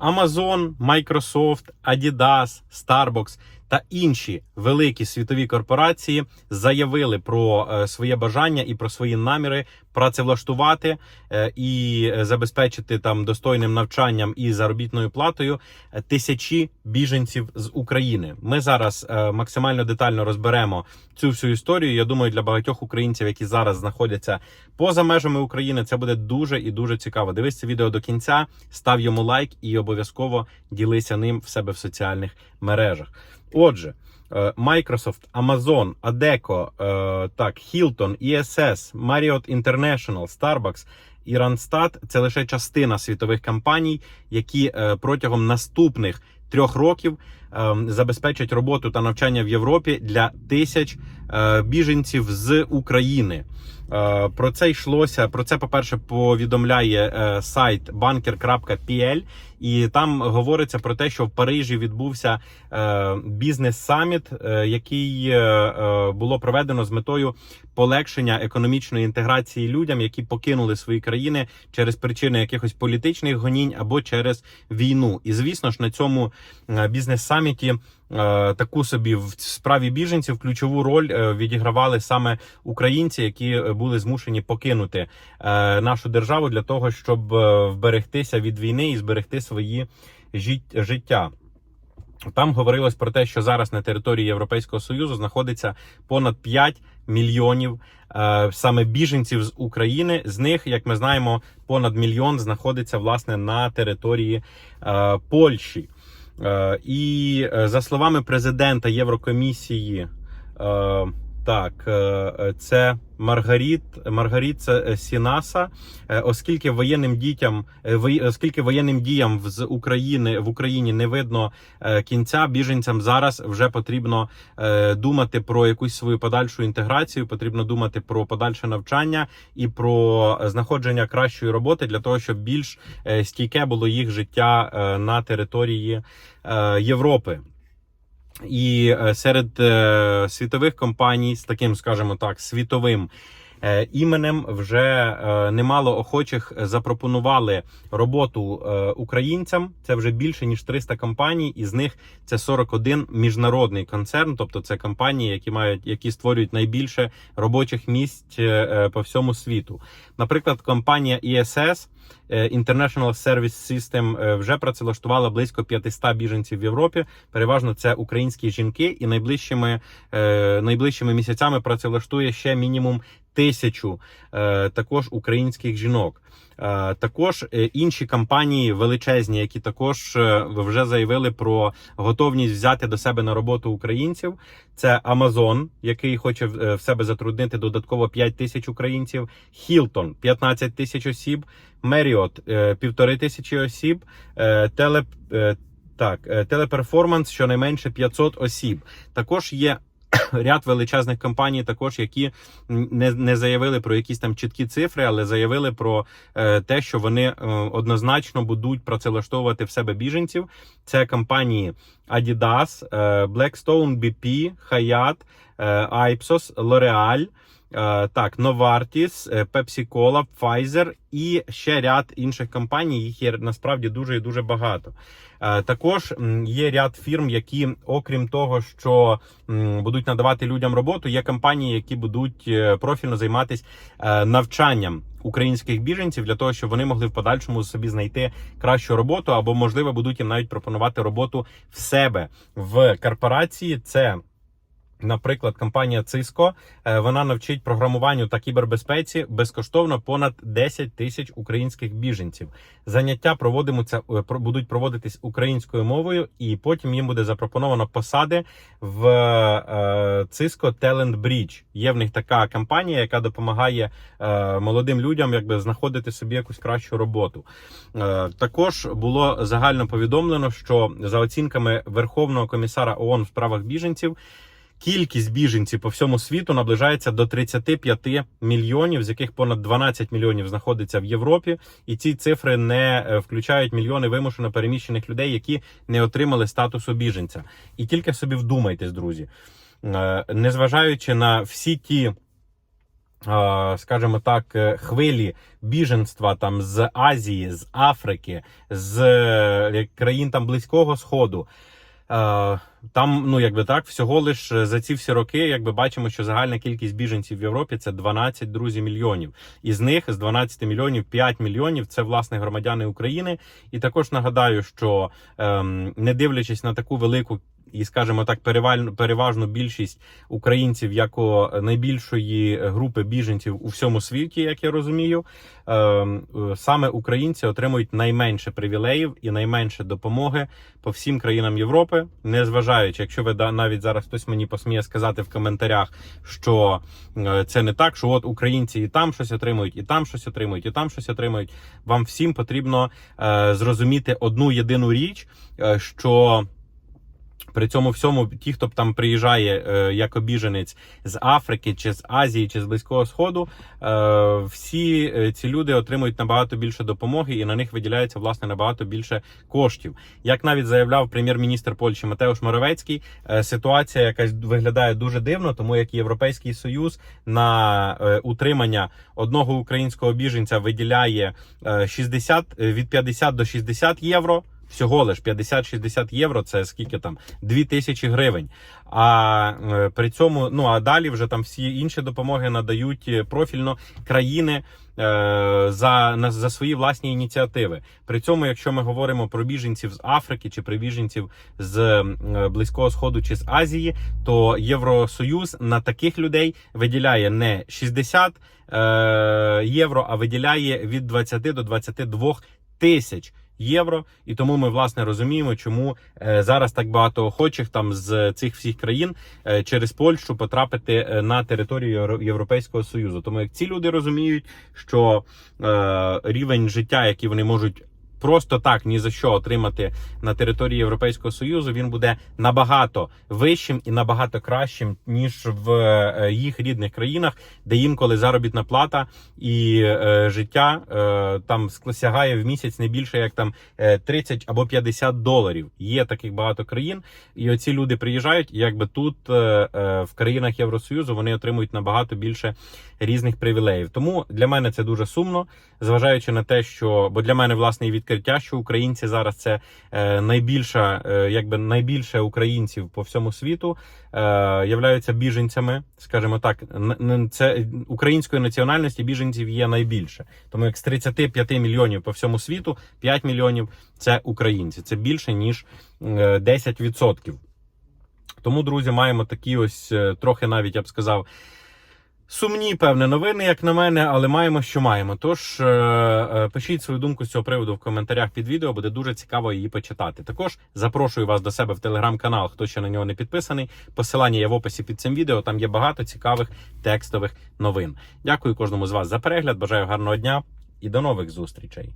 Amazon, Microsoft, Adidas, Starbucks та інші великі світові корпорації заявили про е, своє бажання і про свої наміри працевлаштувати е, і забезпечити там достойним навчанням і заробітною платою е, тисячі біженців з України. Ми зараз максимально детально розберемо цю всю історію. Я думаю, для багатьох українців, які зараз знаходяться поза межами України, це буде дуже і дуже цікаво. Дивись це відео до кінця, став йому лайк і обов'язково ділися ним в себе в соціальних мережах. Отже. е, Microsoft, Amazon, Adecco, е, так, Hilton, ESS, Marriott International, Starbucks і Randstad – це лише частина світових компаній, які е, протягом наступних трьох років е, забезпечать роботу та навчання в Європі для тисяч е, біженців з України. Е, Про це йшлося. Про це, по-перше, повідомляє е, сайт banker.pl, і там говориться про те, що в Парижі відбувся бізнес-саміт, який було проведено з метою полегшення економічної інтеграції людям, які покинули свої країни через причини якихось політичних гонінь або через війну. І звісно ж на цьому бізнес-саміті. е, Таку собі в справі біженців ключову роль е, відігравали саме українці, які е, були змушені покинути е, нашу державу для того, щоб е, вберегтися від війни і зберегти свої життя. Там говорилось про те, що зараз на території Європейського союзу знаходиться понад 5 мільйонів е, саме біженців з України. З них, як ми знаємо, понад мільйон знаходиться власне на території е, Польщі. Е, і е, за словами президента Єврокомісії, е, так, е, е, це Маргаріт Маргаріт це Сінаса, е, оскільки воєнним дітям, оскільки воєнним діям з України в Україні не видно кінця, біженцям зараз вже потрібно думати про якусь свою подальшу інтеграцію, потрібно думати про подальше навчання і про знаходження кращої роботи для того, щоб більш стійке було їх життя на території Європи. І е, серед е, світових компаній з таким, скажімо так, світовим іменем вже е, немало охочих запропонували роботу е, українцям. Це вже більше ніж 300 компаній, і з них це 41 міжнародний концерн, тобто це компанії, які мають які створюють найбільше робочих місць е, е, по всьому світу. Наприклад, компанія ISS е, International Service System е, вже працевлаштувала близько 500 біженців в Європі. Переважно це українські жінки, і найближчими е, найближчими місяцями працевлаштує ще мінімум тисячу е, також українських жінок. Е, Також е, інші компанії величезні, які також вже заявили про готовність взяти до себе на роботу українців. Це Amazon, який хоче в себе затруднити додатково 5 тисяч українців, Hilton – 15 тисяч осіб, Marriott півтори тисячі осіб, теле, е, так, телеперформанс щонайменше 500 осіб. Також є ряд величезних компаній, також які не, не заявили про якісь там чіткі цифри, але заявили про е, те, що вони е, однозначно будуть працевлаштовувати в себе біженців. Це компанії Adidas, е, Blackstone, BP, Hyatt, L'Oreal. Е, Так, Novartis, е, Pepsi-Cola, Pfizer і ще ряд інших компаній. Їх є насправді дуже і дуже багато. Е, Також є ряд фірм, які, окрім того, що будуть надавати людям роботу, є компанії, які будуть профільно займатися навчанням українських біженців для того, щоб вони могли в подальшому собі знайти кращу роботу, або можливо будуть їм навіть пропонувати роботу в себе в корпорації. Це Наприклад, компанія Cisco, е, вона навчить програмуванню та кібербезпеці безкоштовно понад 10 тисяч українських біженців. Заняття проводимуться е, будуть проводитись українською мовою, і потім їм буде запропоновано посади в е, Cisco Talent Bridge. Є в них така компанія, яка допомагає молодим людям якби знаходити собі якусь кращу роботу. Також було загально повідомлено, що за оцінками Верховного комісара ООН в справах біженців. Кількість біженців по всьому світу наближається до 35 мільйонів, з яких понад 12 мільйонів знаходиться в Європі, і ці цифри не е, включають мільйони вимушено переміщених людей, які не отримали статусу біженця. І тільки собі вдумайтесь, друзі, Е, незважаючи на всі ті е, скажімо так, хвилі біженства там з Азії, з Африки, з країн там Близького Сходу. Е, Там, ну якби так, всього лиш за ці всі роки, якби бачимо, що загальна кількість біженців в Європі це 12 друзі мільйонів. Із них з 12 мільйонів 5 мільйонів це власне громадяни України. І також нагадаю, що ем, не дивлячись на таку велику і, скажімо так, переважну більшість українців як найбільшої групи біженців у всьому світі, як я розумію, ем, е, саме українці отримують найменше привілеїв і найменше допомоги по всім країнам Європи, незважаючи, якщо ви навіть зараз хтось мені посміє сказати в коментарях, що е, це не так, що от українці і там щось отримують, і там щось отримують, і там щось отримують. Вам всім потрібно е, зрозуміти одну єдину річ, що. При цьому всьому, ті, хто там приїжджає е, як обіженець з Африки, чи з Азії, чи з Близького Сходу, е, всі е, ці люди отримують набагато більше допомоги, і на них виділяється власне набагато більше коштів. Як навіть заявляв прем'єр-міністр Польщі Матеуш Моровецький, е, ситуація якась виглядає дуже дивно, тому як Європейський Союз на е, утримання одного українського біженця виділяє е, 60, е, від 50 до 60 євро. Всього лиш 50-60 євро, це скільки там 2000 гривень. А е, при цьому, ну а далі вже там всі інші допомоги надають е, профільно країни е, за, на, за свої власні ініціативи. При цьому, якщо ми говоримо про біженців з Африки чи про біженців з е, Близького Сходу чи з Азії, то Євросоюз на таких людей виділяє не 60 е, євро, а виділяє від 20 до 22 тисяч євро. І тому ми власне розуміємо, чому е, зараз так багато охочих там з цих всіх країн е, через Польщу потрапити е, на територію Європейського Союзу. Тому як ці люди розуміють, що рівень життя, який вони можуть. Просто так ні за що отримати на території Європейського Союзу, він буде набагато вищим і набагато кращим ніж в е, їх рідних країнах, де інколи заробітна плата і е, життя е, там сягає в місяць не більше як там е, 30 або 50 доларів. Є таких багато країн, і оці люди приїжджають. Якби тут е, е, в країнах Євросоюзу вони отримують набагато більше різних привілеїв. Тому для мене це дуже сумно, зважаючи на те, що бо для мене власне і відкриття, що українці зараз це е, найбільша, е, якби найбільше українців по всьому світу е, являються біженцями, скажімо так, це української національності біженців є найбільше. Тому як з 35 мільйонів по всьому світу, 5 мільйонів це українці. Це більше ніж е, 10%. Тому, друзі, маємо такі ось трохи навіть я б сказав. Сумні, певне, новини, як на мене, але маємо, що маємо. Тож е, е, пишіть свою думку з цього приводу в коментарях під відео, буде дуже цікаво її почитати. Також запрошую вас до себе в телеграм-канал, хто ще на нього не підписаний. Посилання є в описі під цим відео. Там є багато цікавих текстових новин. Дякую кожному з вас за перегляд. Бажаю гарного дня і до нових зустрічей.